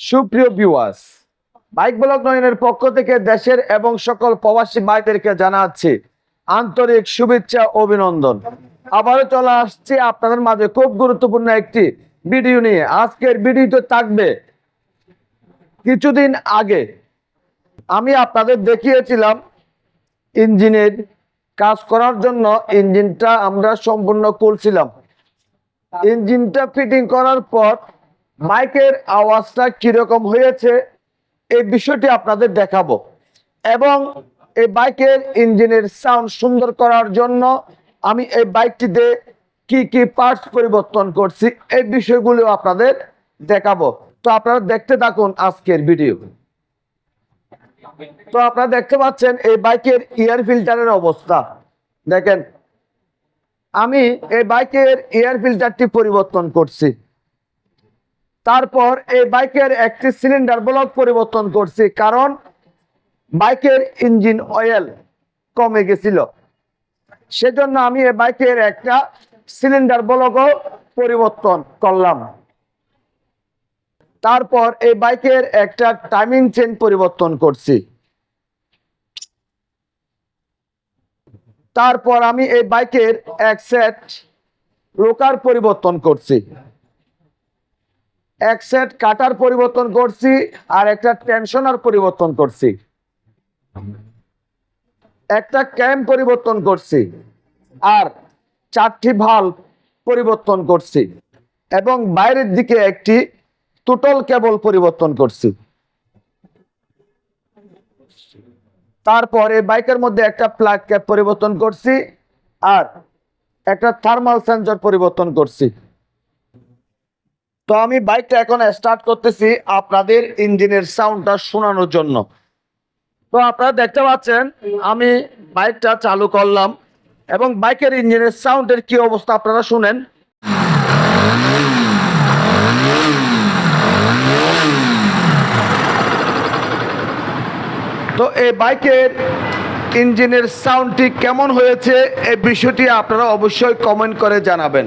সুপ্রিয় viewers bike block নয়নের পক্ষ থেকে দেশের এবং সকল প্রবাসী ভাইদেরকে জানাচ্ছি আন্তরিক শুভেচ্ছা, অভিনন্দন। আবারও চলে আসছি আপনাদের মাঝে খুব গুরুত্বপূর্ণ একটি ভিডিও নিয়ে। আজকের ভিডিওতে থাকবে কিছুদিন আগে আমি আপনাদের দেখিয়েছিলাম ইঞ্জিনের কাজ করার জন্য ইঞ্জিনটা আমরা সম্পূর্ণ করছিলাম ইঞ্জিনটা ফিটিং করার পর মাইকের আওয়াজটা কীরকম হয়েছে, এই বিষয়টি আপনাদের দেখাবো। এবং এই বাইকের ইঞ্জিনের সাউন্ড সুন্দর করার জন্য আমি এই বাইকটিতে কি কি পার্টস পরিবর্তন করছি, এই বিষয়গুলো আপনাদের দেখাবো। তো আপনারা দেখতে থাকুন আজকের ভিডিও তো আপনারা দেখতে পাচ্ছেন এই বাইকের এয়ার ফিল্টারের অবস্থা। দেখেন, আমি এই বাইকের এয়ার ফিল্টারটি পরিবর্তন করছি। তারপর এই বাইকের একটি সিলিন্ডার ব্লক পরিবর্তন করছি, কারণ বাইকের ইঞ্জিন অয়েল কমে গেছিল। সেজন্য আমি এই বাইকের একটা সিলিন্ডার ব্লকও পরিবর্তন করলাম। তারপর এই বাইকের একটা টাইমিং চেন পরিবর্তন করছি। তারপর আমি এই বাইকের এক সেট রোকার পরিবর্তন করছি। এক সেট কাটার পরিবর্তন করছি আর একটা টেনশনার পরিবর্তন করছি। একটা ক্যাম্প পরিবর্তন করছি আর চারটি ভালো পরিবর্তন করছি এবং বাইরের দিকে একটি টুটল কেবল পরিবর্তন করছি। তারপর বাইকের মধ্যে একটা প্লাগ ক্যাপ পরিবর্তন করছি আর একটা থার্মাল সেন্সর পরিবর্তন করছি। তো আমি বাইকটা এখন স্টার্ট করতেছি আপনাদের ইঞ্জিনের সাউন্ডটা শোনানোর জন্য। তো আপনারা দেখতে পাচ্ছেন, আমি বাইকটা চালু করলাম এবং বাইকের ইঞ্জিনের সাউন্ডের কি অবস্থা আপনারা শুনেন। তো এই বাইকের ইঞ্জিনের সাউন্ডটি কেমন হয়েছে, এই বিষয়টি আপনারা অবশ্যই কমেন্ট করে জানাবেন।